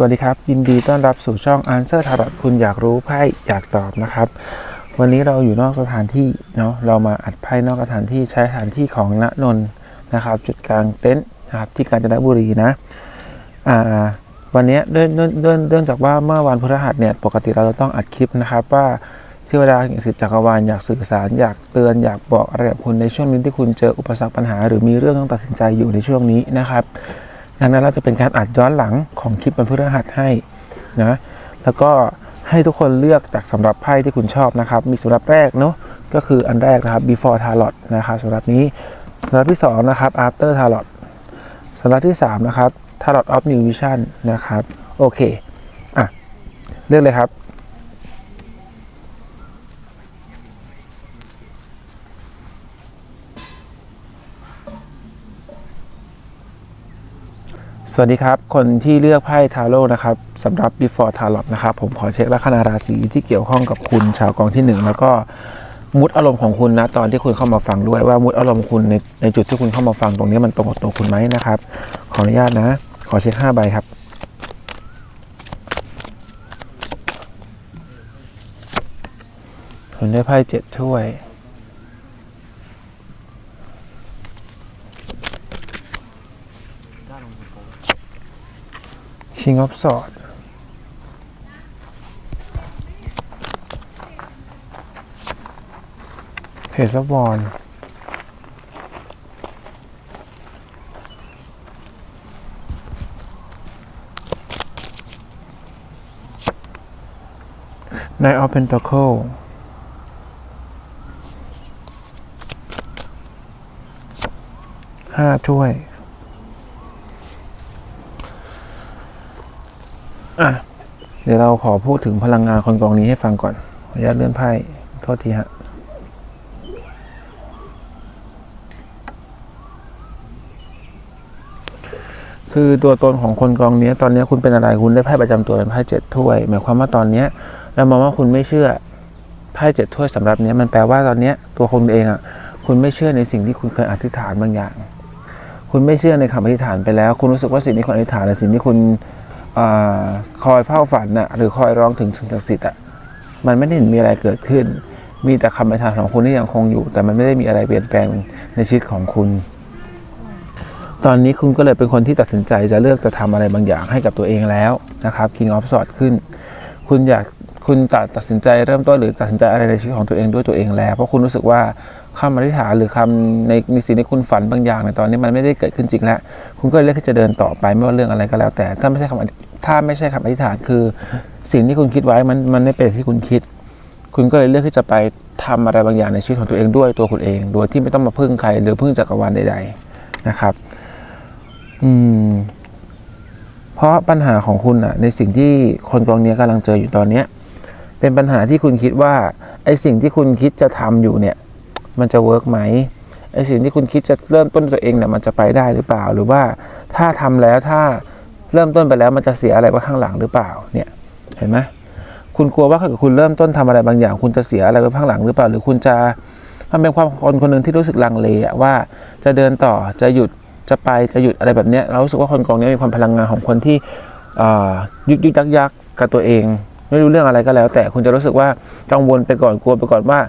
สวัสดีครับ ยินดีต้อนรับสู่ช่อง Answer Tarot คุณอยากรู้ไพ่อยากตอบนะครับ วันนี้เราอยู่นอกสถานที่เนาะเรามาอัดไพ่นอกสถานที่ใช้สถานที่ของณนนท์นะครับ จุดกลางเต็นท์นะครับที่กาญจนบุรีนะอ่าวันนี้เนื่องเนื่องเนื่องจากว่าเมื่อวันพฤหัสเนี่ยปกติเราจะต้องอัดคลิปนะครับว่าที่เวลาแห่งสิทธิจักรวาลอยากสื่อสารอยากเตือนอยากบอกอะไรกับคุณในช่วงนี้ที่คุณเจออุปสรรคปัญหา หรือมีเรื่องต้องตัดสินใจอยู่ในช่วงนี้นะครับ ดังนั้นเราจะเป็นการอัดย้อนหลังของคลิปบรรพฤหัสให้นะแล้วก็ให้ทุกคนเลือกจากสำหรับไพ่ที่คุณชอบนะครับ มีสำหรับแรกเนาะก็คืออันแรกนะครับ before tarot นะครับสำหรับนี้สำหรับที่สองนะครับ after tarot สำหรับที่สามนะครับ tarot of new vision นะครับ โอเค อะ เลือกเลยครับ วัสดีครับ คนที่เลือกไพ่ทาโร่นะครับสำหรับ before tarot นะครับ ผมขอเช็คลัคนาราศีที่เกี่ยวข้องกับคุณชาวกองที่หนึ่งแล้วก็มุดอารมณ์ของคุณนะตอนที่คุณเข้ามาฟังด้วยว่ามุดอารมณ์คุณในในจุดที่คุณเข้ามาฟังตรงนี้มันตรงกับตัวคุณไหมนะครับ ขออนุญาตนะ ขอเช็คห้าใบครับคุณได้ไพ่เจ็ดถ้วย King of Swords เพจบอลนายออฟเพนต a เคิลห้าถ้วย อะ เดี๋ยวเราขอพูดถึงพลังงานคนกองนี้ให้ฟังก่อนขออนุญาตเลื่อนไพ่โทษทีฮะคือตัวตนของคนกองนี้ตอนนี้คุณเป็นอะไรคุณได้ไพ่ประจำตัวเป็นไพ่เจ็ดถ้วย หมายความว่าตอนเนี้ยเรามองว่าคุณไม่เชื่อไพ่เจ็ดถ้วยสำหรับเนี้ยมันแปลว่าตอนเนี้ยตัวคุณเองอะ คุณไม่เชื่อในสิ่งที่คุณเคยอธิษฐานบางอย่าง คุณไม่เชื่อในคำอธิษฐานไปแล้ว คุณรู้สึกว่าสิ่งที่คุณอธิษฐานหรือสิ่งที่คุณ อคอยเฝ้าฝันน่ะหรือคอยร้องถึงสิ่งศักดิ์สิทธิ์อะมันไม่ได้เห็นมีอะไรเกิดขึ้น มีแต่คำอธิษฐานของคุณที่ยังคงอยู่ แต่มันไม่ได้มีอะไรเปลี่ยนแปลงในชีวิตของคุณ ตอนนี้คุณก็เลยเป็นคนที่ตัดสินใจจะเลือกจะทำอะไรบางอย่างให้กับตัวเองแล้วนะครับ King of s w o r d ขึ้น คุณอยากคุณจะตัดสินใจเริ่มต้นหรือตัดสินใจอะไรในชีวิตของตัวเองด้วยตัวเองแล้ว เพราะคุณรู้สึกว่า คำอธิษฐานหรือคำในในสิ่งที่คุณฝันบางอย่างในตอนนี้มันไม่ได้เกิดขึ้นจริงแล้ว คุณก็เลือกที่จะเดินต่อไปไม่ว่าเรื่องอะไรก็แล้ว แต่ถ้าไม่ใช่คำถ้าไม่ใช่คำอธิษฐานคือ สิ่งที่คุณคิดไว้มันมันไม่เป็นที่คุณคิด คุณก็เลยเลือกที่จะไปทำอะไรบางอย่างในชีวิตของตัวเองด้วยตัวคุณเอง โดยที่ไม่ต้องมาพึ่งใคร หรือพึ่งจักรวาลใด ๆนะครับ อืม เพราะปัญหาของคุณอะในสิ่งที่คนกองนี้ยกำลังเจออยู่ตอนเนี้ย เป็นปัญหาที่คุณคิดว่าไอ้สิ่งที่คุณคิดจะทำอยู่เนี่ย มันจะเวิร์กไหมไอสิ่งที่คุณคิดจะเริ่มต้นตัวเองเนี่ยมันจะไปได้หรือเปล่า หรือว่าถ้าทำแล้วถ้าเริ่มต้นไปแล้วมันจะเสียอะไรไว้ข้างหลังหรือเปล่าเนี่ยเห็นไหมคุณกลัวว่าถ้าเกิดคุณเริ่มต้นทำอะไรบางอย่าง คุณจะเสียอะไรไว้ข้างหลังหรือเปล่า หรือคุณจะมันเป็นความคนคนหนึ่งที่รู้สึกลังเลว่าจะเดินต่อจะหยุดจะไปจะหยุดอะไรแบบเนี้ยเรารู้สึกว่าคนกองนี้มีความพลังงานของคนที่ยึกยึกยักยักกับตัวเอง ไม่รู้เรื่องอะไรก็แล้ว แต่คุณจะรู้สึกว่ากังวลไปก่อนกลัวไปก่อนว่า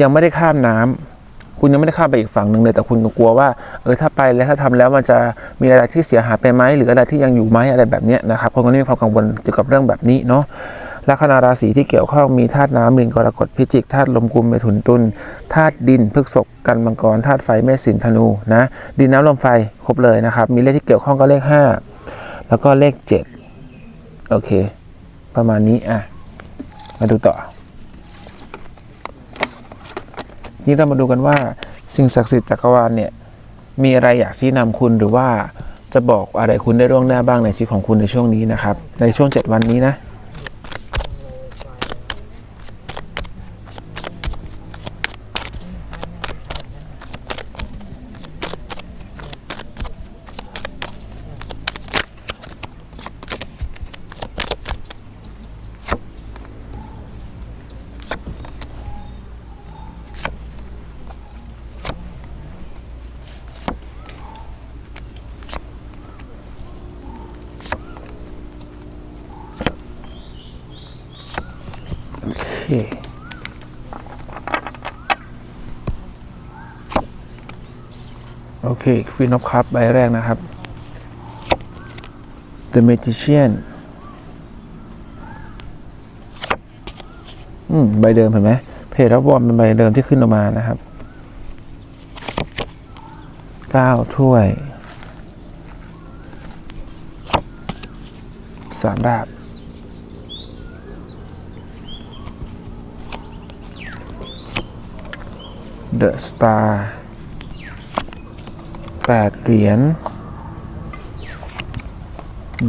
ยังไม่ได้ข้ามน้ำ คุณยังไม่ได้ข้ามไปอีกฝั่งหนึ่งเลย แต่คุณกลัวว่าเออถ้าไปแล้วถ้าทำแล้วมันจะมีอะไรที่เสียหายไปไหมหรืออะไรที่ยังอยู่ไหมอะไรแบบนี้นะครับคนคนนี้มีความกังวลเกี่ยวกับเรื่องแบบนี้เนาะลัคนาราศีที่เกี่ยวข้องมีธาตุน้ำมีนกรกฎพิจิกธาตุลมกุมเมถุนตุลธาตุดินพฤกษกกันมังกรธาตุไฟเมษสินธนูนะดินน้ำลมไฟครบเลยนะครับ มีเลขที่เกี่ยวข้องก็เลขห้าแล้วก็เลขเจ็ดโอเค ประมาณนี้อะ มาดูต่อ นี่เรามาดูกันว่าสิ่งศักดิ์สิทธิ์จักรวาลเนี่ยมีอะไรอยากชี้นำคุณหรือว่าจะบอกอะไรคุณได้ร่วงหน้าบ้างในชีวิตของคุณในช่วงนี้นะครับ ในช่วง 7 วันนี้นะ ควีนอฟครับใบแรกนะครับ The Magician อืม ใบเดิมเห็นไหมเพจรับวอมเป็นใบเดิมที่ขึ้นออกมานะครับเก้าถ้วยสามดาบเดอะสตาร์ 8 เหรียญ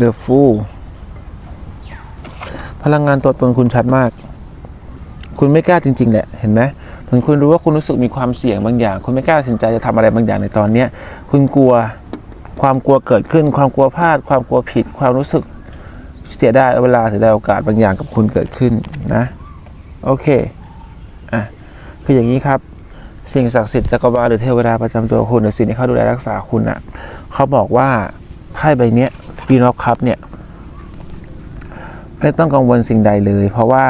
The Fool พลังงานตัวตนคุณชัดมาก คุณไม่กล้าจริง ๆ แหละ เห็นไหมเหมือนคุณรู้ว่าคุณรู้สึกมีความเสี่ยงบางอย่าง คุณไม่กล้าตัดสินใจจะทำอะไรบางอย่างในตอนเนี้คุณกลัวความกลัวเกิดขึ้น ความกลัวพลาด ความกลัวผิด ความรู้สึกเสียได้เวลาเสียดายโอกาสบางอย่างกับคุณเกิดขึ้นนะ โอเค อะ คืออย่างนี้ครับ สิ่งศักดิ์สิทธิ์จักรวาลหรือเทวดาประจำตัวคุณหรือสิ่งที่เขาดูแลรักษาคุณอะเขาบอกว่าไพ่ใบเนี้ยฟีนอฟคัพเนี่ยไม่ต้องกังวลสิ่งใดเลย เพราะว่า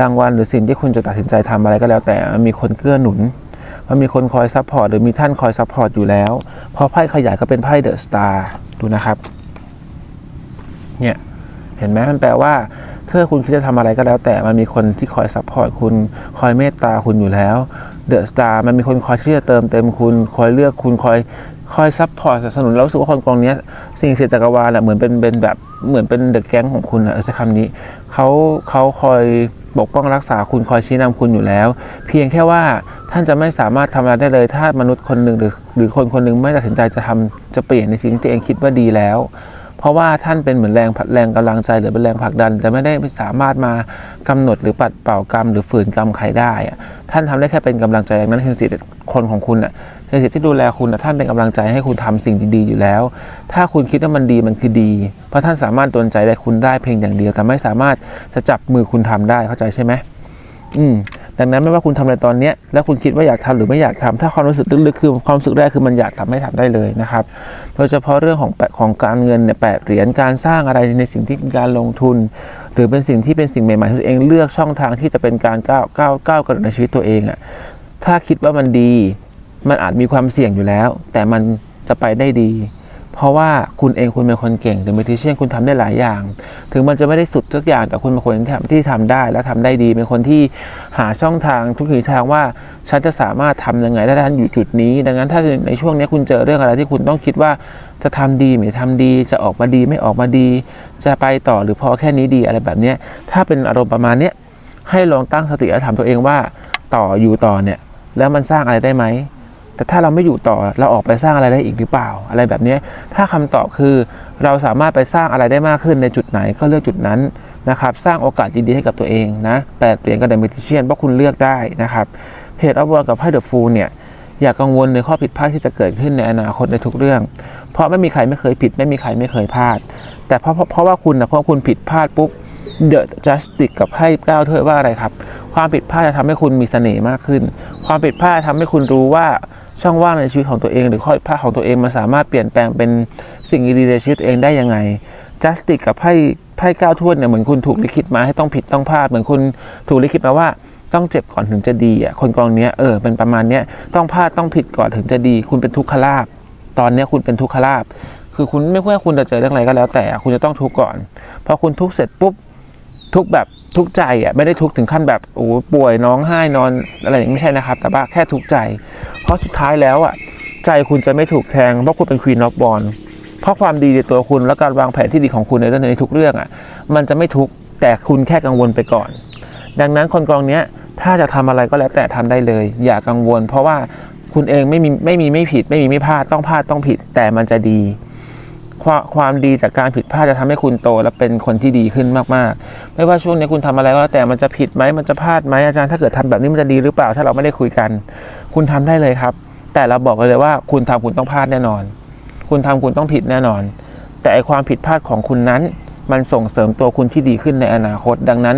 รางวัลหรือสิ่งที่คุณจะตัดสินใจทำอะไรก็แล้ว แต่มันมีคนเกื้อหนุนมันมีคนคอยซัพพอร์ตหรือมีท่านคอยซัพพอร์ตอยู่แล้วเพราะไพ่ขยายก็เป็นไพ่เดอะสตาร์ดูนะครับ เนี่ยเห็นไหมมันแปลว่าถ้าคุณคิดจะทำอะไรก็แล้ว แต่มันมีคนที่คอยซัพพอร์ตคุณคอยเมตตาคุณอยู่แล้ว เดอะสตาร์มันมีคนคอยที่จะเติมเต็มคุณคอยเลือกคุณคอยคอยซัพพอร์ตสนับสนุนแล้วรู้สึกว่าคนกองนี้สิ่งเสียจักรวาลอะเหมือนเป็นเป็นแบบเหมือนเป็นเดอะแก๊งของคุณอะใช้คำนี้เขาเขาคอยปกป้องรักษาคุณคอยชี้นำคุณอยู่แล้ว เพียงแค่ว่าท่านจะไม่สามารถทำอะไรได้เลย ถ้ามนุษย์คนหนึ่งหรือหรือคนคนหนึ่งไม่ตัดสินใจจะทำจะเปลี่ยนในสิ่งที่ตัวเองคิดว่าดีแล้ว เพราะว่าท่านเป็นเหมือนแรงผลักแรงกำลังใจหรือเป็นแรงผลักดัน แต่ไม่ได้สามารถมากำหนดหรือปัดเป่ากรรม หรือฝืนกรรมใครได้อะท่านทำได้แค่เป็นกำลังใจอย่างนั้นคือสิทธิ์คนของคุณอะในสิทธิ์ที่ดูแลคุณท่านเป็นกำลังใจให้คุณทำสิ่งดีๆอยู่แล้ว ถ้าคุณคิดว่ามันดีมันคือดี เพราะท่านสามารถโดนใจได้คุณได้เพียงอย่างเดียวแต่ไม่สามารถจะจับมือคุณทำได้เข้าใจใช่ไหมอืม ดังนั้นไม่ว่าคุณทำอะไรตอนเนี้ยแล้วคุณคิดว่าอยากทำหรือไม่อยากทำถ้าความรู้สึกลึกๆคือความรู้สึกแรกคือมันอยากทำให้ทำได้เลยนะครับโดยเฉพาะเรื่องของแปของการเงินเนี่ยแปดเหรียญการสร้างอะไรในสิ่งที่เป็นการลงทุน หรือเป็นสิ่งที่เป็นสิ่งใหม่ๆที่ตัวเองเลือกช่องทางที่จะเป็นการก้าวก้าวก้าวกระโดดในชีวิตตัวเองอะ่ะถ้าคิดว่ามันดี มันอาจมีความเสี่ยงอยู่แล้ว แต่มันจะไปได้ดี เพราะว่าคุณเองคุณเป็นคนเก่งหรือเมทิเชียนคุณทำได้หลายอย่าง ถึงมันจะไม่ได้สุดทุกอย่าง แต่คุณเป็นคนที่ทำที่ทได้และทำได้ดี เป็นคนที่หาช่องทางทุกทีทางว่าฉันจะสามารถทำยังไงถ้าท่านอยู่จุดนี้ ดังนั้นถ้าในช่วงนี้คุณเจอเรื่องอะไรที่คุณต้องคิดว่าจะทำดีไม่ทำดี จะออกมาดีไม่ออกมาดี จะไปต่อหรือพอแค่นี้ดีอะไรแบบนี้ถ้าเป็นอารมณ์ประมาณนี้ให้ลองตั้งสติและถามตัวเองว่าต่ออยู่ต่อเนี่ยแล้วมันสร้างอะไรได้ไหม แต่ถ้าเราไม่อยู่ต่อเราออกไปสร้างอะไรได้อีกหรือเปล่า อะไรแบบนี้ถ้าคำตอบคือเราสามารถไปสร้างอะไรได้มากขึ้นในจุดไหนก็เลือกจุดนั้นนะครับ สร้างโอกาสดีๆให้กับตัวเองนะแปดเหรียญกับเดมิทิเชียนเพราะคุณเลือกได้นะครับเพจอัพวอร์กับไพ่เดอะฟูลเนี่ยอย่ากังวลในข้อผิดพลาดที่จะเกิดขึ้นในอนาคตในทุกเรื่อง เพราะไม่มีใครไม่เคยผิด ไม่มีใครไม่เคยพลาด แต่เพราะเพราะว่าคุณนะเพราะคุณผิดพลาดปุ๊บเดอะจัสติกกับไพ่ก้าวถ้วยว่าอะไรครับ ความผิดพลาดจะทำให้คุณมีเสน่ห์มากขึ้น ความผิดพลาดทำให้คุณรู้ว่า ช่องว่างในชีวิตของตัวเอง หรือข้อผิดพลาดของตัวเองมันสามารถเปลี่ยนแปลงเป็นสิ่งดีๆในชีวิตตัวเองได้ยังไงจัสติกกับไพ่ไพ่ก้าวถ้วยเนี่ยเหมือนคุณถูกลิขิตมาให้ต้องผิดต้องพลาดเหมือนคุณถูกลิขิตมาว่าต้องเจ็บก่อนถึงจะดีอะคนกองเนี้ยเออเป็นประมาณเนี้ยต้องพลาดต้องผิดก่อนถึงจะดี คุณเป็นทุกขลาบตอนเนี้ยคุณเป็นทุกขลาบคือคุณไม่ว่าคุณจะเจอเรื่องอะไรก็แล้วแต่คุณจะต้องทุกข์ก่อนพอคุณทุกข์เสร็จปุ๊บทุกแบบทุกใจอะไม่ได้ทุกถึงขั้นแบบโอ้ป่วยน้องไห้นอนอะไรอย่างไม่ใช่นะครับ แต่ว่าแค่ทุกใจ เพราะสุดท้ายแล้วอะใจคุณจะไม่ถูกแทงเพราะคุณเป็นควีนอฟบอลเพราะความดีในตัวคุณและการวางแผนที่ดีของคุณในเรื่องในทุกเรื่องอะมันจะไม่ทุกแต่คุณแค่กังวลไปก่อน ดังนั้นคนกองเนี้ยถ้าจะทำอะไรก็แล้วแต่ทำได้เลย อย่ากังวล เพราะว่าคุณเองไม่มีไม่มีไม่ผิด ไม่มีไม่พลาดต้องพลาดต้องผิด แต่มันจะดี ความความดีจากการผิดพลาดจะทำให้คุณโต และเป็นคนที่ดีขึ้นมากๆ ไม่ว่าช่วงนี้คุณทำอะไรก็แล้วแต่มันจะผิดไหมมันจะพลาดไหมอาจารย์ถ้าเกิดทำแบบนี้มันจะดีหรือเปล่า ถ้าเราไม่ได้คุยกัน คุณทำได้เลยครับ แต่เราบอกเลยว่าคุณทำคุณต้องพลาดแน่นอน คุณทำคุณต้องผิดแน่นอน แต่ไอความผิดพลาดของคุณนั้น มันส่งเสริมตัวคุณที่ดีขึ้นในอนาคต ดังนั้น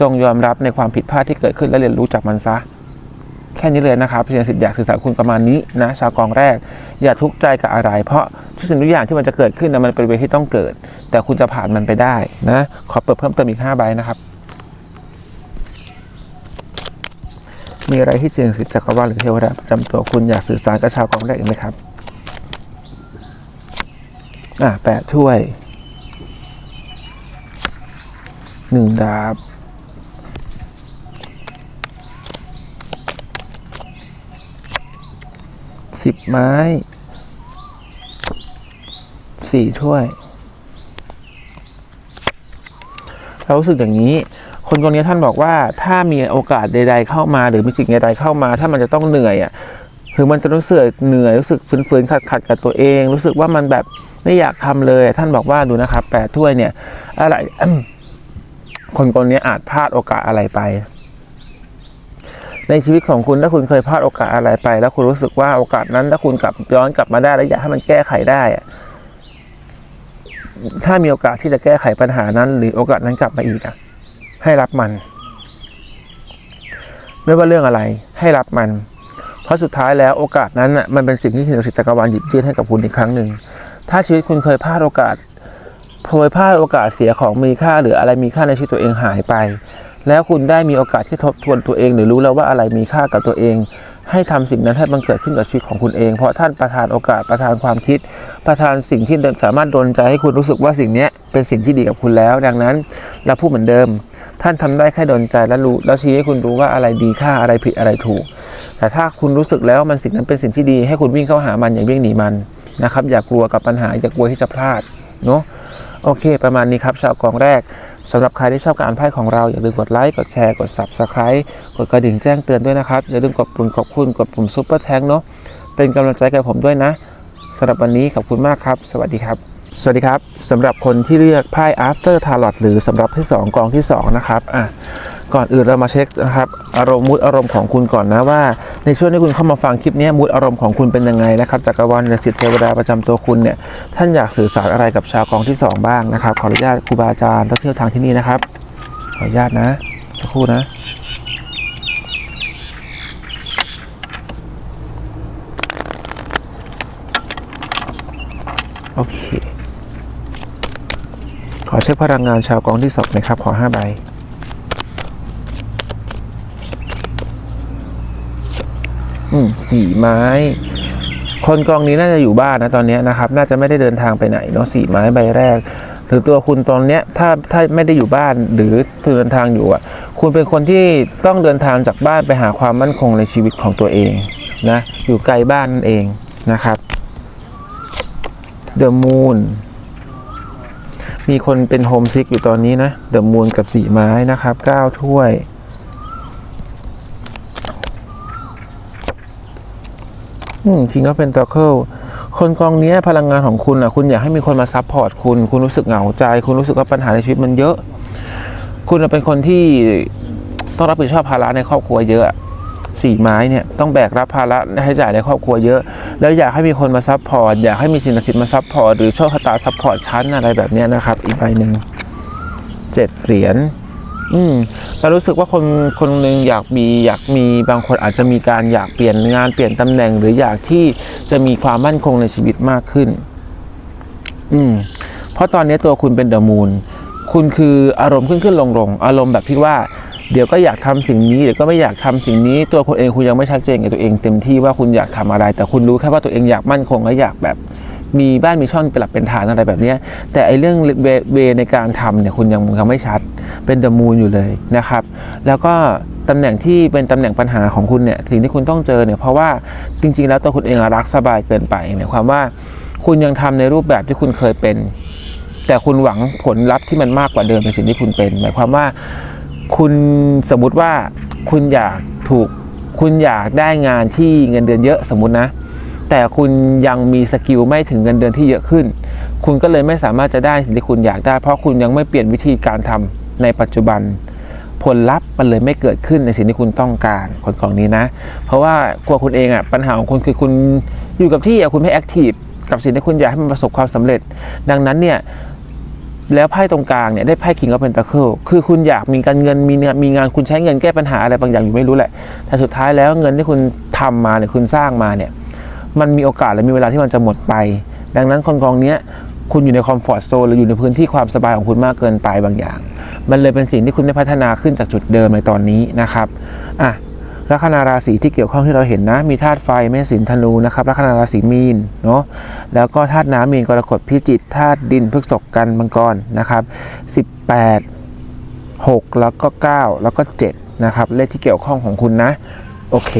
จงยอมรับในความผิดพลาดที่เกิดขึ้นและเรียนรู้จากมันซะแค่นี้เลยนะครับเพียงสิทธิ์อยากสื่อสารคุณประมาณนี้นะชาวกองแรก อย่าทุกข์ใจกับอะไร เพราะทุกสิ่งทุกอย่างที่มันจะเกิดขึ้นนะมันเป็นเวรที่ต้องเกิด แต่คุณจะผ่านมันไปได้นะขอเปิดเพิ่มเติมอีก5ใบนะครับมีอะไรที่เสี่ยงสิทธิ์จักรวาลหรือเทวดาประจำตัวคุณอยากสื่อสารกับชาวกองแรกอีกไหมครับ อะแปดถ้วยหนึ่งดาบ สิบไม้สี่ถ้วย เรารู้สึกอย่างนี้ คนคนนี้ท่านบอกว่าถ้ามีโอกาสใด ๆ เข้ามา หรือมีสิ่งใดๆเข้ามา ถ้ามันจะต้องเหนื่อยอะคือมันจะรู้สึกเหนื่อยรู้สึกฝืนๆขัดๆกับตัวเอง รู้สึกว่ามันแบบไม่อยากทำเลย ท่านบอกว่าดูนะครับแปดถ้วยเนี่ย อะไรคนคนนี้อาจพลาดโอกาสอะไรไป ในชีวิตของคุณถ้าคุณเคยพลาดโอกาสอะไรไป แล้วคุณรู้สึกว่าโอกาสนั้น ถ้าคุณกลับย้อนกลับมาได้แล้วอยากให้มันแก้ไขได้ ถ้ามีโอกาสที่จะแก้ไขปัญหานั้น หรือโอกาสนั้นกลับมาอีกอะให้รับมัน ไม่ว่าเรื่องอะไร ให้รับมัน เพราะสุดท้ายแล้วโอกาสนั้นอะมันเป็นสิ่งที่สิ่งศักดิ์สิทธิ์จักรวาลหยิบยื่นให้กับคุณอีกครั้งหนึ่งถ้าชีวิตคุณเคยพลาดโอกาสเคยพลาดโอกาสเสียของมีค่าหรืออะไรมีค่าในชีวิตตัวเองหายไป แล้วคุณได้มีโอกาสที่ทบทวนตัวเองหรือรู้แล้วว่าอะไรมีค่ากับตัวเอง ให้ทำสิ่งนั้นให้มันเกิดขึ้นกับชีวิตของคุณเอง เพราะท่านประทานโอกาสประทานความคิด ประทานสิ่งที่สามารถดลใจให้คุณรู้สึกว่าสิ่งนี้เป็นสิ่งที่ดีกับคุณแล้ว ดังนั้นเราพูดเหมือนเดิม ท่านทำได้แค่ดลใจและรู้แล้วชี้ให้คุณรู้ว่าอะไรดีค่าอะไรผิดอะไรถูก แต่ถ้าคุณรู้สึกแล้วมันสิ่งนั้นเป็นสิ่งที่ดีให้คุณวิ่งเข้าหามันอย่าวิ่งหนีมันนะครับอย่ากลัวกับปัญหาอย่ากลัวที่จะพลาดเนาะโอเค ประมาณนี้ครับชาวกองแรก สำหรับใครที่ชอบการอ่านไพ่ของเรา อย่าลืมกดไลค์กดแชร์กด subscribe กดกระดิ่งแจ้งเตือนด้วยนะครับ อย่าลืมกดปุ่มขอบคุณกดปุ่มซุปเปอร์แทงเนาะเป็นกำลังใจกับผมด้วยนะสำหรับวันนี้ขอบคุณมากครับ สวัสดีครับ สวัสดีครับสำหรับคนที่เลือกไพ่ after tarot หรือสำหรับที่ 2กองที่ 2 นะครับอะ ก่อนอื่นเรามาเช็คนะครับอารมณ์มูดอารมณ์ของคุณก่อนนะว่า ในช่วงที่คุณเข้ามาฟังคลิปนี้มูดอารมณ์ของคุณเป็นยังไงนะครับจักรวาลและสิทธิเทวดาประจำตัวคุณเนี่ยท่านอยากสื่อสารอะไรกับชาวกองที่ 2 บ้างนะครับขออนุญาตครูบาอาจารย์ต้องเที่ยวทางที่นี่นะครับ ขออนุญาตนะสักครู่นะโอเค ขอเช็คพลังงานชาวกองที่สองนะครับ ขอห้าใบ อืม สี่ไม้ คนกองนี้น่าจะอยู่บ้านนะตอนนี้นะครับ น่าจะไม่ได้เดินทางไปไหนเนาะสี่ไม้ใบแรกหรือตัวคุณตอนเนี้ยถ้าถ้าไม่ได้อยู่บ้านหรือเดินทางอยู่อะ คุณเป็นคนที่ต้องเดินทางจากบ้านไปหาความมั่นคงในชีวิตของตัวเองนะอยู่ไกลบ้านนั่นเองนะครับเดอะมูนมีคนเป็นโฮมซิกอยู่ตอนนี้นะเดอะมูนกับสีไม้นะครับเก้าถ้วย อืม ทิงก็เป็นตอเคิลคนกองนี้พลังงานของคุณอะคุณอยากให้มีคนมาซัพพอร์ตคุณ คุณรู้สึกเหงาใจ คุณรู้สึกว่าปัญหาในชีวิตมันเยอะ คุณเป็นคนที่ต้องรับผิดชอบภาระในครอบครัวเยอะสี่ไม้เนี่ยต้องแบกรับภาระให้จ่ายในครอบครัวเยอะ แล้วอยากให้มีคนมาซัพพอร์ตอยากให้มีสิ่งศักดิ์สิทธิ์มาซัพพอร์ตหรือโชคชะตาซัพพอร์ตชั้นอะไรแบบนี้นะครับ อีกใบหนึ่งเจ็ดเหรียญ อืมเรารู้สึกว่าคนคนหนึ่งอยากมีอยากมีบางคนอาจจะมีการอยากเปลี่ยนงานเปลี่ยนตำแหน่ง หรืออยากที่จะมีความมั่นคงในชีวิตมากขึ้น อืม เพราะตอนนี้ตัวคุณเป็นเดอะมูนคุณคืออารมณ์ขึ้นขึ้นลงลงอารมณ์แบบที่ว่าเดี๋ยวก็อยากทำสิ่งนี้เดี๋ยวก็ไม่อยากทำสิ่งนี้ ตัวคุณเองคุณยังไม่ชัดเจนกับตัวเองเต็มที่ว่าคุณอยากทำอะไร แต่คุณรู้แค่ว่าตัวเองอยากมั่นคงและอยากแบบ มีบ้านมีช่องเป็นหลักเป็นฐานอะไรแบบนี้แต่ไอเรื่องเวเวในการทำเนี่ยคุณยังยังไม่ชัด เป็นเดอะมูนอยู่เลยนะครับ แล้วก็ตำแหน่งที่เป็นตำแหน่งปัญหาของคุณเนี่ยสิ่งที่คุณต้องเจอเนี่ยเพราะว่าจริง ๆ แล้วตัวคุณเองรักสบายเกินไปหมายความว่าคุณยังทำในรูปแบบที่คุณเคยเป็น แต่คุณหวังผลลัพธ์ที่มันมากกว่าเดิมในสิ่งที่คุณเป็น หมายความว่าคุณสมมุติว่าคุณอยากถูกคุณอยากได้งานที่เงินเดือนเยอะสมมตินะ แต่คุณยังมีสกิลไม่ถึงเงินเดือนที่เยอะขึ้น คุณก็เลยไม่สามารถจะได้สิ่งที่คุณอยากได้ เพราะคุณยังไม่เปลี่ยนวิธีการทำในปัจจุบัน ผลลัพธ์มันเลยไม่เกิดขึ้นในสิ่งที่คุณต้องการคนของนี้นะ เพราะว่ากลัวคุณเองอะปัญหาของคุณคือคุณอยู่กับที่อะคุณไม่แอคทีฟกับสิ่งที่คุณอยากให้มันประสบความสำเร็จ ดังนั้นเนี่ยแล้วไพ่ตรงกลางเนี่ยได้ไพ่ King of Pentacle คือคุณอยากมีการเงินมีงานมีงานคุณใช้เงินแก้ปัญหาอะไรบางอย่างอยู่ไม่รู้แหละ แต่สุดท้ายแล้วเงินที่คุณทำมาเนี่ยคุณสร้างมาเนี่ย มันมีโอกาสและมีเวลาที่มันจะหมดไป ดังนั้นคนกองเนี้ยคุณอยู่ในคอมฟอร์ทโซนหรืออยู่ในพื้นที่ความสบายของคุณมากเกินไปบางอย่าง มันเลยเป็นสิ่งที่คุณได้พัฒนาขึ้นจากจุดเดิมในตอนนี้นะครับอะลัคนาราศีที่เกี่ยวข้องที่เราเห็นนะ มีธาตุไฟเมษสินธนูนะครับลัคนาราศีมีนเนาะแล้วก็ธาตุน้ำมีนกรกฎพิจิกธาตุดินพฤกษภกันมังกรนะครับ18 6 แล้วก็ 9 แล้วก็ 7 นะครับ เลขที่เกี่ยวข้องของคุณนะ โอเค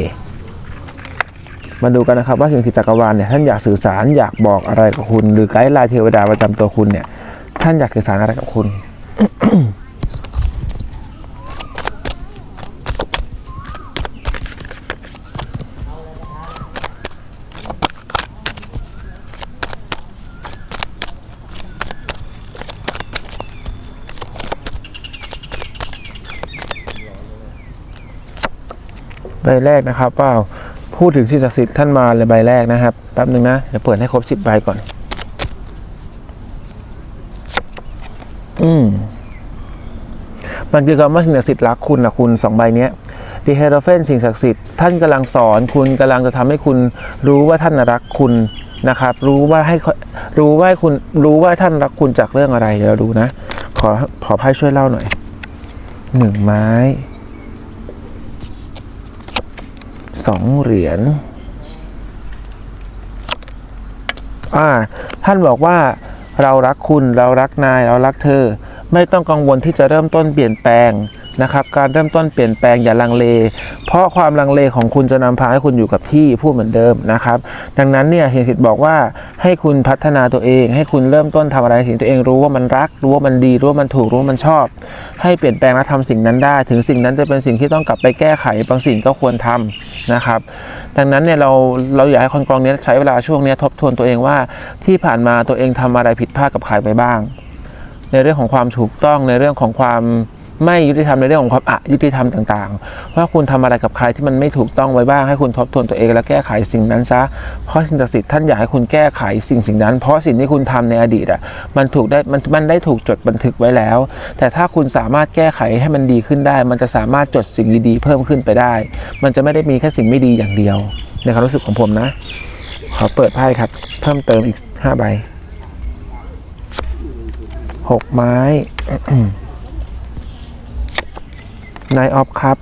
มาดูกันนะครับว่าสิ่งที่จักรวาลเนี่ยท่านอยากสื่อสารอยากบอกอะไรกับคุณ หรือไกด์ไลน์เทวดาประจำตัวคุณเนี่ย ท่านอยากสื่อสารอะไรกับคุณใบแรกนะครับว่า พูดถึงสิ่งศักดิ์สิทธิ์ท่านมาเลยใบแรกนะครับแป๊บหนึ่งนะเดี๋ยวเปิดให้ครบสิบใบก่อน อืมมันคือคำว่าสิ่งศักดิ์สิทธิ์รักคุณนะคุณสองใบเนี้ยดีเฮโรเฟนสิ่งศักดิ์สิทธิ์ท่านกำลังสอนคุณกำลังจะทำให้คุณรู้ว่าท่านรักคุณนะครับ รู้ว่าให้รู้ว่าให้คุณรู้ว่าท่านรักคุณจากเรื่องอะไรเดี๋ยวเราดูนะ ขอขอไพ่ช่วยเล่าหน่อยหนึ่งไม้ สองเหรียญอ่าท่านบอกว่าเรารักคุณเรารักนายเรารักเธอ ไม่ต้องกังวลที่จะเริ่มต้นเปลี่ยนแปลงนะครับ การเริ่มต้นเปลี่ยนแปลงอย่าลังเล เพราะความลังเลของคุณจะนำพาให้คุณอยู่กับที่พูดเหมือนเดิมนะครับ ดังนั้นเนี่ยเฮียสิทธิ์บอกว่าให้คุณพัฒนาตัวเอง ให้คุณเริ่มต้นทำอะไรสิ่งตัวเองรู้ว่ามันรัก รู้ว่ามันดี รู้ว่ามันถูก รู้ว่ามันชอบ ให้เปลี่ยนแปลงและทำสิ่งนั้นได้ ถึงสิ่งนั้นจะเป็นสิ่งที่ต้องกลับไปแก้ไข บางสิ่งก็ควรทำนะครับ ดังนั้นเนี่ยเราเราอยากให้คนกองเนี้ยใช้เวลาช่วงเนี้ยทบทวนตัวเองว่าที่ผ่านมาตัวเองทำอะไรผิดพลาดกับใครไปบ้าง ในเรื่องของความถูกต้องในเรื่องของความไม่ยุติธรรมในเรื่องของความอะยุติธรรมต่างๆ ว่าคุณทำอะไรกับใครที่มันไม่ถูกต้องไว้บ้างให้คุณทบทวนตัวเองและแก้ไขสิ่งนั้นซะ เพราะสิ่งศักดิ์สิทธิ์ท่านอยากให้คุณแก้ไขสิ่งสิ่งนั้น เพราะสิ่งที่คุณทำในอดีตอะมันถูกได้มันมันได้ถูกจดบันทึกไว้แล้ว แต่ถ้าคุณสามารถแก้ไขให้มันดีขึ้นได้ มันจะสามารถจดสิ่งดีๆเพิ่มขึ้นไปได้ มันจะไม่ได้มีแค่สิ่งไม่ดีอย่างเดียว ในความรู้สึกของผมนะ ขอเปิดไพ่ครับ เพิ่มเติมอีกห้าใบ หกไม้ นายออฟครับ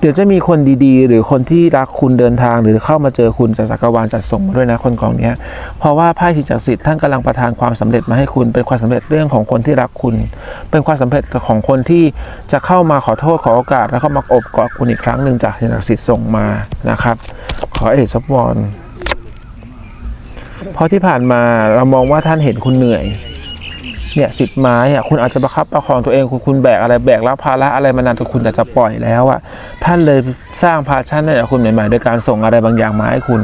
เดี๋ยวจะมีคนดีๆ หรือคนที่รักคุณเดินทางหรือเข้ามาเจอคุณจากจักรวาลจัดส่งมาด้วยนะคนกองเนี้ย เพราะว่าไพ่ที่จักสิทธิ์ท่านกำลังประทานความสำเร็จมาให้คุณ เป็นความสำเร็จเรื่องของคนที่รักคุณ เป็นความสำเร็จของคนที่จะเข้ามาขอโทษขอโอกาส แล้วก็มาอบกอดคุณอีกครั้งหนึ่งจากสิ่งศักดิ์สิทธิ์ส่งมานะครับ ขอเอชซับวอนเพราะที่ผ่านมาเรามองว่าท่านเห็นคุณเหนื่อย เนี่ยสิบไม้อะคุณอาจจะประคับประคองตัวเองคุณคุณแบกอะไรแบกรับภาระอะไรมานานจนคุณอยากจะปล่อยแล้วอะท่านเลยสร้างพาชั่นให้กับคุณใหม่ๆโดยการส่งอะไรบางอย่างมาให้คุณ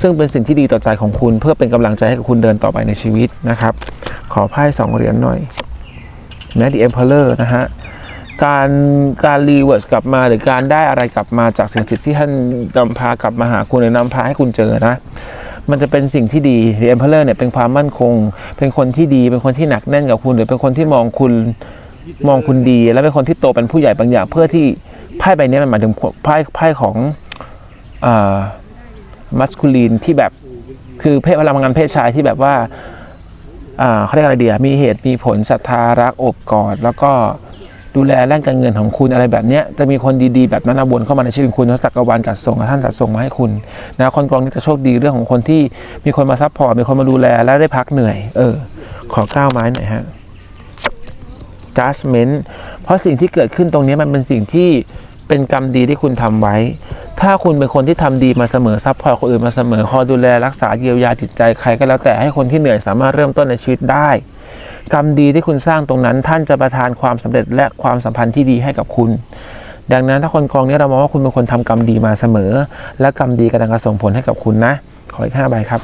ซึ่งเป็นสิ่งที่ดีต่อใจของคุณ เพื่อเป็นกำลังใจให้กับคุณเดินต่อไปในชีวิตนะครับ ขอไพ่สองเหรียญหน่อยแมดดี้เอ็มเพลเลอร์นะฮะการการรีเวิร์สกลับมาหรือการได้อะไรกลับมาจากสิ่งศักดิ์สิทธิ์ที่ท่านนำพากลับมาหาคุณหรือนำพาให้คุณเจอนะ มันจะเป็นสิ่งที่ดี The Emperor เนี่ยเป็นความมั่นคง เป็นคนที่ดี เป็นคนที่หนักแน่นกับคุณ หรือเป็นคนที่มองคุณมองคุณดี และเป็นคนที่โตเป็นผู้ใหญ่บางอย่าง เพื่อที่ไพ่ใบนี้มันหมายถึงไพ่ไพ่ของอมัสคูลีนที่แบบคือเพศพลังงานเพศชายที่แบบว่าอ่าเขาเรียกอะไรเดียมีเหตุมีผลศรัทธารักอบกอดแล้วก็ ดูแลเรื่องการเงินของคุณอะไรแบบนี้จะมีคนดีๆแบบนั้นวนเข้ามาในชีวิตคุณแล้วจักวาลจัดส่งท่านจัดส่งมาให้คุณนะคนกองนี้จะโชคดีเรื่องของคนที่มีคนมาซัพพอร์ตมีคนมาดูแลและได้พักเหนื่อย เออ ขอก้าวไม้หน่อยฮะ judgment เพราะสิ่งที่เกิดขึ้นตรงนี้มันเป็นสิ่งที่เป็นกรรมดีที่คุณทำไว้ ถ้าคุณเป็นคนที่ทำดีมาเสมอซัพพอร์ตคนอื่นมาเสมอคอยดูแลรักษาเยียวยาจิตใจใครก็แล้วแต่ให้คนที่เหนื่อยสามารถเริ่มต้นในชีวิตได้ กรรมดีที่คุณสร้างตรงนั้น ท่านจะประทานความสำเร็จและความสัมพันธ์ที่ดีให้กับคุณ ดังนั้นถ้าคนกองนี้เรามองว่าคุณเป็นคนทำกรรมดีมาเสมอ และกรรมดีกำลังจะส่งผลให้กับคุณนะ ขออีกห้าใบครับ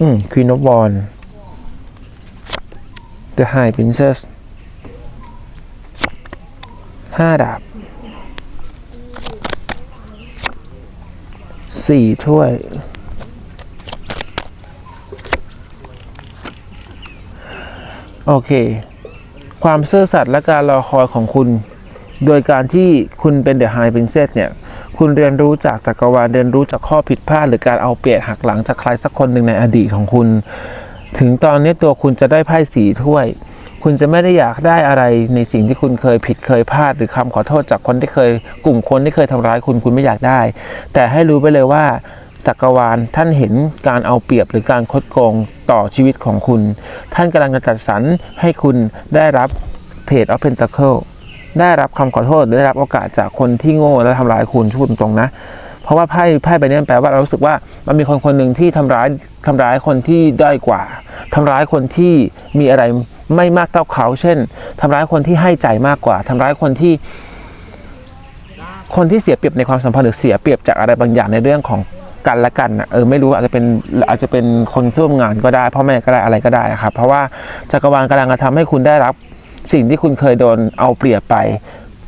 อืม Queen of w a n The High Princess ห้าดาบ สี่ถ้วย โอเค ความซื่อสัตย์และการรอคอยของคุณ โดยการที่คุณเป็นเดอะไฮ p รินเซสเนี่ย คุณเรียนรู้จากจักรวาลเรียนรู้จากข้อผิดพลาด หรือการเอาเปรียบหักหลังจากใครสักคนหนึ่งในอดีตของคุณ ถึงตอนนี้ตัวคุณจะได้ไพ่สีถ้วย คุณจะไม่ได้อยากได้อะไรในสิ่งที่คุณเคยผิดเคยพลาด หรือคำขอโทษจากคนที่เคย กลุ่มคนที่เคยทำร้ายคุณคุณไม่อยากได้ แต่ให้รู้ไปเลยว่าจักรวาลท่านเห็นการเอาเปรียบหรือการคดโกงต่อชีวิตของคุณ ท่านกำลังจะจัดสรรให้คุณได้รับเพจออฟเพนต c เคิลได้รับคำขอโทษได้รับโอกาสจากคนที่โง่และทำร้ายคุณพูดตรงนะ เพราะว่าไพ่ไพ่ใบนี้แปลว่าเรารู้สึกว่ามันมีคนคนหนึ่งที่ทำร้ายทำร้ายคนที่ด้อยกว่าทำร้ายคนที่มีอะไร ไม่มากเท่าเขา เช่นทำร้ายคนที่ให้ใจมากกว่าทำร้ายคนที่ คนที่เสียเปรียบในความสัมพันธ์หรือเสียเปรียบจากอะไรบางอย่างในเรื่องของกันและกันนะเออไม่รู้อาจจะเป็นอาจจะเป็นคนร่วมงานก็ได้พ่อแม่ก็ได้อะไรก็ได้ครับ เพราะว่าจักรวาลกำลังจะทำให้คุณได้รับสิ่งที่คุณเคยโดนเอาเปรียบไป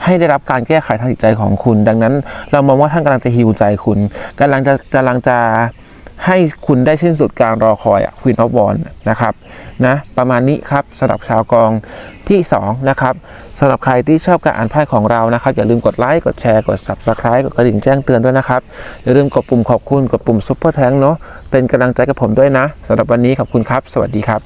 ให้ได้รับการแก้ไขทางจิตใจของคุณ ดังนั้น เรามองว่าท่านกำลังจะฮิวใจคุณกำลังจะกำลังจะ ให้คุณได้สิ้นสุดการรอคอยอะควีนออฟวอนนะครับนะประมาณนี้ครับสำหรับชาวกองที่2นะครับสำหรับใครที่ชอบการอ่านไพ่ของเรานะครับ อย่าลืมกดไลค์กดแชร์กด subscribe กดกระดิ่งแจ้งเตือนด้วยนะครับ อย่าลืมกดปุ่มขอบคุณกดปุ่มซุปเปอร์แทงเนาะเป็นกำลังใจกับผมด้วยนะสำหรับวันนี้ขอบคุณครับ สวัสดีครับ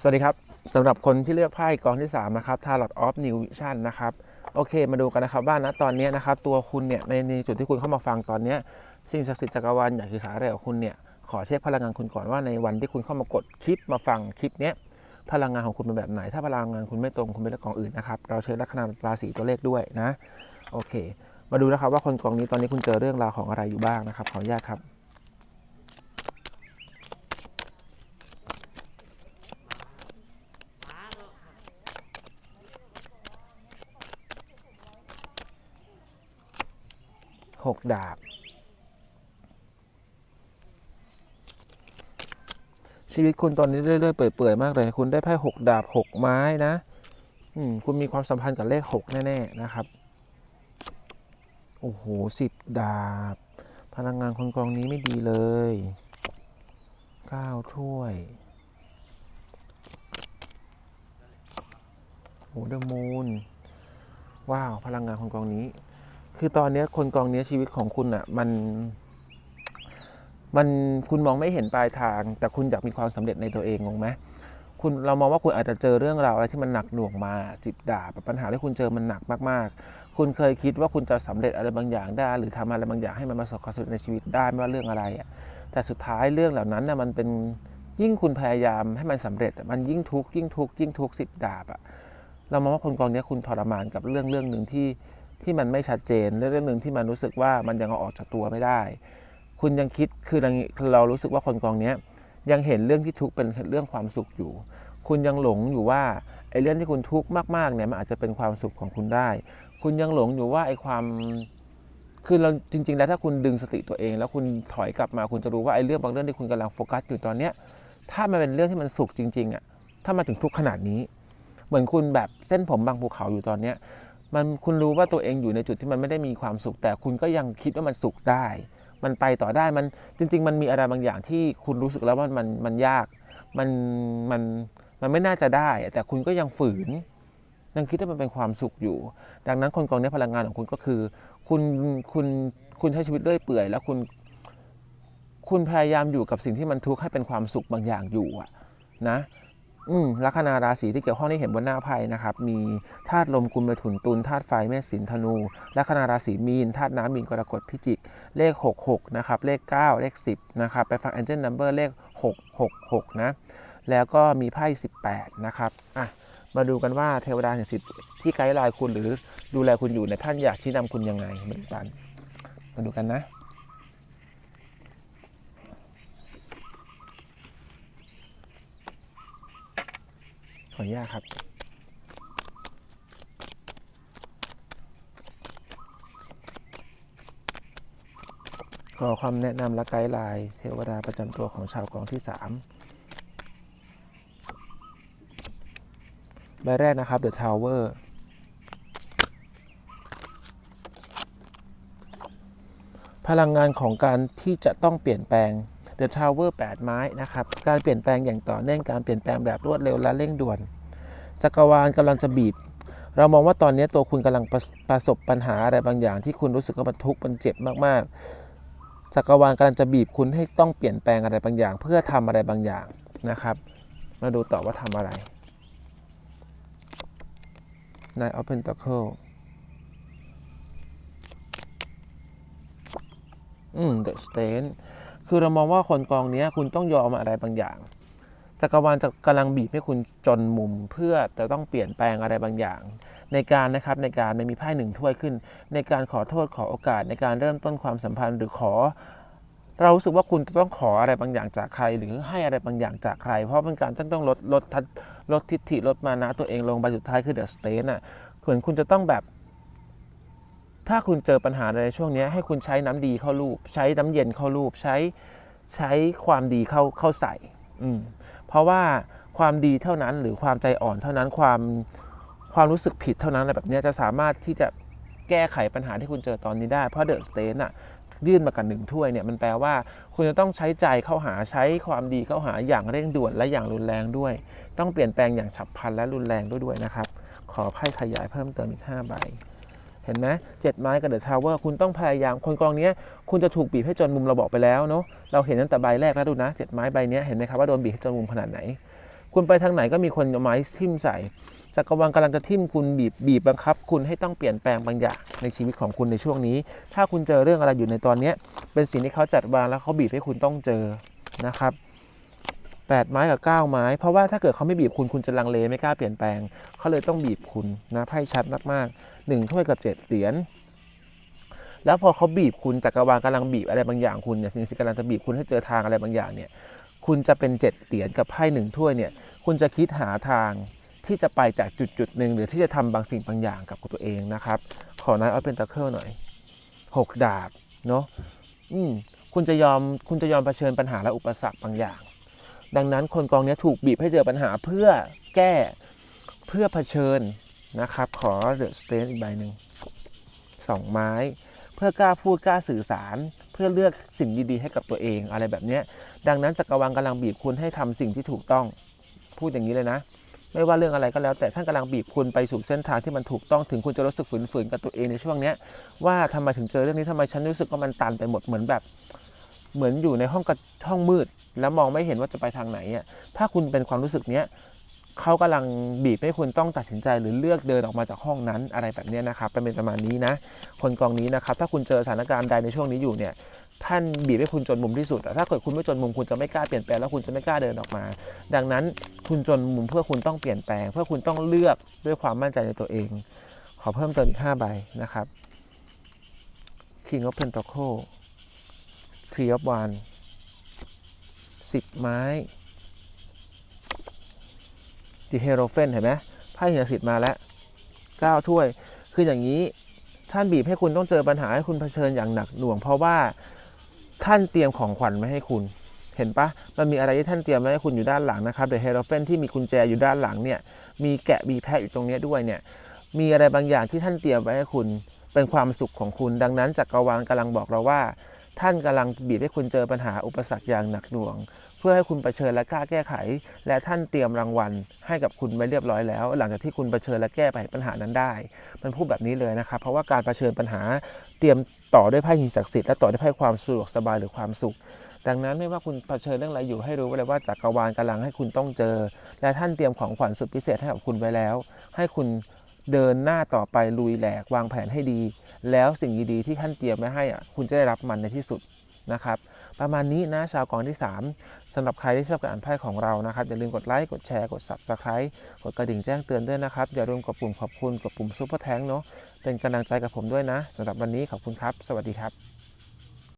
สวัสดีครับสำหรับคนที่เลือกไพ่กองที่3นะครับ Tarot of New Vision นะครับโอเค มาดูกันนะครับว่าณตอนนี้นะครับตัวคุณเนี่ยในจุดที่คุณเข้ามาฟังตอนนี้ สิ่งศักดิ์สิทธิ์จักรวาลอยากสื่อสารอะไรกับคุณเนี่ยขอเช็คพลังงานคุณก่อนว่าในวันที่คุณเข้ามากดคลิปมาฟังคลิปเนี้ยพลังงานของคุณเป็นแบบไหน ถ้าพลังงานคุณไม่ตรงคุณไปเลือกกองอื่นนะครับเราเช็คลัคนาราศีตัวเลขด้วยนะโอเค มาดูนะครับว่าคนกองนี้ตอนนี้คุณเจอเรื่องราวของอะไรอยู่บ้างนะครับขออนุญาตครับหกดาบ ชีวิตคุณตอนนี้เรื่อยๆเปื่อยๆมากเลย คุณได้ไพ่หกดาบหกไม้นะอืมคุณมีความสัมพันธ์กับเลขหกแน่ๆนะครับโอ้โหสิบดาบ พลังงานคนกองนี้ไม่ดีเลยเก้าถ้วยโอ้เดอะมูนว้าว พลังงานคนกองนี้ คือตอนนี้คนกองนี้ชีวิตของคุณอะ มัน มันคุณมองไม่เห็นปลายทาง แต่คุณอยากมีความสำเร็จในตัวเองงงไหมคุณเรามองว่าคุณอาจจะเจอเรื่องราวอะไรที่มันหนักหน่วงมาสิบดาบปัญหาที่คุณเจอมันหนักมากๆ คุณเคยคิดว่าคุณจะสำเร็จอะไรบางอย่างได้ หรือทำอะไรบางอย่างให้มันประสบความสำเร็จในชีวิตได้ไม่ว่าเรื่องอะไรอะแต่สุดท้ายเรื่องเหล่านั้นน่ะมันเป็นยิ่งคุณพยายามให้มันสำเร็จมันยิ่งทุกข์ยิ่งทุกข์ยิ่งทุกข์สิบดาบอะเรามองว่าคนกองเนี้ยคุณทรมานกับเรื่องเรื่องหนึ่งที่ที่มันไม่ชัดเจนเรื่องหนึ่งที่มันรู้สึกว่ามันยังเอาออกจากตัวไม่ได้ คุณยังคิดคือเราเรารู้สึกว่าคนกองเนี้ยยังเห็นเรื่องที่ทุกข์เป็นเรื่องความสุขอยู่ คุณยังหลงอยู่ว่าไอ้เรื่องที่คุณทุกข์มากๆเนี่ยมันอาจจะเป็นความสุขของคุณได้ คุณยังหลงอยู่ว่าไอ้ความคือเราจริง ๆ แล้วถ้าคุณดึงสติตัวเอง แล้วคุณถอยกลับมาคุณจะรู้ว่าไอ้เรื่องบางเรื่องที่คุณกำลังโฟกัสอยู่ตอนเนี้ยถ้ามันเป็นเรื่องที่มันสุขจริงๆอะถ้ามาถึงทุกข์ขนาดนี้ เหมือนคุณแบบเส้นผมบางภูเขาอยู่ตอนเนี้ยมันคุณรู้ว่าตัวเองอยู่ในจุดที่มันไม่ได้มีความสุข แต่คุณก็ยังคิดว่ามันสุขได้ มันไปต่อได้มันจริง ๆ มันมีอะไรบางอย่างที่คุณรู้สึกแล้วว่ามันมันยากมันมันมันไม่น่าจะได้ แต่คุณก็ยังฝืนยังคิดว่ามันเป็นความสุขอยู่ ดังนั้นคนกองนี้พลังงานของคุณก็คือ คุณคุณคุณใช้ชีวิตเรื่อยเปื่อย แล้วคุณคุณพยายามอยู่กับสิ่งที่มันทุกข์ให้เป็นความสุขบางอย่างอยู่อะนะ อืมลัคนาราศีที่เกี่ยวข้องที่เห็นบนหน้าไพ่นะครับ มีธาตุลมกุมเมถุนตุลธาตุไฟเมษสินธนูลัคนาราศีมีนธาตุน้ำมีนกรกฎพิจิก เลข 66 นะครับ เลข 9 เลข 10 นะครับ ไปฟัง Angel Number เลข 666 นะ แล้วก็มีไพ่ 18 นะครับ อะ มาดูกันว่าเทวดาเนี่ยสิทธิ์ที่ไกด์ไลน์คุณหรือดูแลคุณอยู่เนี่ยท่านอยากชี้นำคุณยังไงมาดูกัน มาดูกันนะ ขออนุญาตครับ ขอความแนะนำและไกด์ไลน์เทวดาประจำตัวของชาวกองที่ 3 ใบแรกนะครับ The Tower พลังงานของการที่จะต้องเปลี่ยนแปลง The Tower 8ไม้นะครับการเปลี่ยนแปลงอย่างต่อเนื่องการเปลี่ยนแปลงแบบรวดเร็วและเร่งด่วน จักรวาลกำลังจะบีบ เรามองว่าตอนนี้ตัวคุณกำลังประประสบปัญหาอะไรบางอย่าง ที่คุณรู้สึกว่ามันทุกข์มันเจ็บมากๆ จักรวาลกำลังจะบีบคุณให้ต้องเปลี่ยนแปลงอะไรบางอย่าง เพื่อทำอะไรบางอย่างนะครับ มาดูต่อว่าทำอะไร Knight of Pentacle อืม The Stand คือเรามองว่าคนกองนี้คุณต้องยอมอะไรบางอย่างจักรวาลจะกำลังบีบให้คุณจนมุมเพื่อจะต้องเปลี่ยนแปลงอะไรบางอย่าง ในการนะครับในการมันมีไพ่หนึ่งถ้วยขึ้น ในการขอโทษขอโอกาสในการเริ่มต้นความสัมพันธ์หรือขอ เรารู้สึกว่าคุณจะต้องขออะไรบางอย่างจากใคร หรือให้อะไรบางอย่างจากใคร เพราะเป็นการต้องต้องลดลดทัศลดทิฐิลดมานะตัวเองลงใบสุดท้ายคือเดอะสเตนอะเหมือนคุณจะต้องแบบ ถ้าคุณเจอปัญหาอะไรในช่วงนี้ให้คุณใช้น้ำดีเข้ารูป ใช้น้ำเย็นเข้ารูป ใช้ใช้ความดีเข้าเข้าใส่อืมเพราะว่าความดีเท่านั้นหรือความใจอ่อนเท่านั้นความความรู้สึกผิดเท่านั้นอะไรแบบนี้จะสามารถที่จะแก้ไขปัญหาที่คุณเจอตอนนี้ได้ เพราะเดอะสเตนอะยื่นมากันหนึ่งถ้วยเนี่ยมันแปลว่าคุณจะต้องใช้ใจเข้าหาใช้ความดีเข้าหาอย่างเร่งด่วนและอย่างรุนแรงด้วย ต้องเปลี่ยนแปลงอย่างฉับพลันและรุนแรงด้วยด้วยนะครับ ขอไพ่ขยายเพิ่มเติมอีก5ใบ เห็นไหมเจ็ดไม้กับเดอะทาวเวอร์คุณต้องพยายามคนกองนี้คุณจะถูกบีบให้จนมุมเราบอกไปแล้วเนาะเราเห็นตั้งแต่ใบแรกแล้วดูนะเจ็ดไม้ใบนี้เห็นไหมครับว่าโดนบีบให้จนมุมขนาดไหน คุณไปทางไหนก็มีคนเอาไม้ทิ่มใส่จักรวาลกำลังจะทิ่มคุณบีบบีบบังคับ คุณให้ต้องเปลี่ยนแปลงบางอย่างในชีวิตของคุณในช่วงนี้ ถ้าคุณเจอเรื่องอะไรอยู่ในตอนนี้เป็นสิ่งที่เขาจัดวางแล้วเขาบีบให้คุณต้องเจอนะครับแปดไม้กับเก้าไม้ เพราะว่าถ้าเกิดเขาไม่บีบคุณคุณจะลังเลไม่กล้าเปลี่ยนแปลงเขาเลยต้องบีบคุณนะไพ่ชัดมากๆ หนึ่งถ้วยกับเจ็ดเหรียญแล้วพอเขาบีบคุณจักรวาลกำลังบีบอะไรบางอย่างคุณเนี่ยสิ่งที่กำลังจะบีบคุณให้เจอทางอะไรบางอย่างเนี่ยคุณจะเป็นเจ็ดเหรียญกับไพ่หนึ่งถ้วยเนี่ยคุณจะคิดหาทางที่จะไปจากจุดจุดหนึ่งหรือที่จะทำบางสิ่งบางอย่างกับตัวเองนะครับ ขอนายเอาเป็นตะเคิลหน่อยหกดาบเนาะอืมคุณจะยอมคุณจะยอมเผชิญปัญหาและอุปสรรคบางอย่าง ดังนั้นคนกองเนี้ยถูกบีบให้เจอปัญหาเพื่อแก้เพื่อเผชิญ นะครับ ขอเดอะสเตนอีกใบหนึ่งสองไม้ เพื่อกล้าพูดกล้าสื่อสาร เพื่อเลือกสิ่งดีๆ ให้กับตัวเองอะไรแบบนี้ดังนั้นจักรวาลกำลังบีบคุณให้ทำสิ่งที่ถูกต้องพูดอย่างนี้เลยนะ ไม่ว่าเรื่องอะไรก็แล้ว แต่ท่านกำลังบีบคุณไปสู่เส้นทางที่มันถูกต้องถึงคุณจะรู้สึกฝืนๆกับตัวเองในช่วงเนี้ว่าทำไมถึงเจอเรื่องนี้ทำไมฉันรู้สึกว่ามันตันไปหมดเหมือนแบบ เหมือนอยู่ในห้องกระห้องมืด แล้วมองไม่เห็นว่าจะไปทางไหนอะถ้าคุณเป็นความรู้สึกเนี้ย เขากำลังบีบให้คุณต้องตัดสินใจหรือเลือกเดินออกมาจากห้องนั้นอะไรแบบนี้นะครับเป็นประมาณนี้นะ คนกองนี้นะครับ ถ้าคุณเจอสถานการณ์ใดในช่วงนี้อยู่เนี่ยท่านบีบให้คุณจนมุมที่สุดอะถ้าเกิดคุณไม่จนมุมคุณจะไม่กล้าเปลี่ยนแปลงแล้วคุณจะไม่กล้าเดินออกมา ดังนั้นคุณจนมุมเพื่อคุณต้องเปลี่ยนแปลง เพื่อคุณต้องเลือกด้วยความมั่นใจในตัวเอง ขอเพิ่มเติมอีก5ใบนะครับ King of Pentacle Three of One สิบไม้ The Hierophant เห็นไหมไพ่เหียสิทธิ์มาแล้วเก้าถ้วย คืออย่างนี้ท่านบีบให้คุณต้องเจอปัญหาให้คุณเผชิญอย่างหนักหน่วง เพราะว่าท่านเตรียมของขวัญไว้ให้คุณ เห็นปะมันมีอะไรที่ท่านเตรียมไว้ให้คุณอยู่ด้านหลังนะครับ The Hierophant ที่มีกุญแจอยู่ด้านหลังเนี่ยมีแกะมีแพะอยู่ตรงนี้ด้วยเนี่ยมีอะไรบางอย่างที่ท่านเตรียมไว้ให้คุณเป็นความสุขของคุณ ดังนั้นจักรวาลกำลังบอกเราว่า ท่านกำลังบีบให้คุณเจอปัญหาอุปสรรคอย่างหนักหน่วง เพื่อให้คุณเผชิญและกล้าแก้ไข และท่านเตรียมรางวัล ให้กับคุณไว้เรียบร้อยแล้ว หลังจากที่คุณเผชิญและแก้ไขปัญหานั้นได้ มันพูดแบบนี้เลยนะครับ เพราะว่าการเผชิญปัญหาเตรียมต่อด้วยไพ่หินศักดิ์สิทธิ์และต่อด้วยไพ่ความสะดวกสบายหรือความสุข ดังนั้นไม่ว่าคุณเผชิญเรื่องอะไรอยู่ให้รู้ไว้เลยว่าจักรวาลกำลังให้คุณต้องเจอ และท่านเตรียมของขวัญสุดพิเศษให้กับคุณไว้แล้ว ให้คุณเดินหน้าต่อไปลุยแหลกวางแผนให้ดี แล้วสิ่งดีๆที่ท่านเตรียมไว้ให้อะคุณจะได้รับมันในที่สุดนะครับ ประมาณนี้นะชาวกองที่ 3สำหรับใครที่ชอบการอ่านไพ่ของเรานะครับ อย่าลืมกดไลค์กดแชร์กด Subscribe กดกระดิ่งแจ้งเตือนด้วยนะครับ อย่าลืมกดปุ่มขอบคุณกดปุ่มซุปเปอร์แทงเนาะเป็นกำลังใจกับผมด้วยนะสำหรับวันนี้ขอบคุณครับ สวัสดีครับ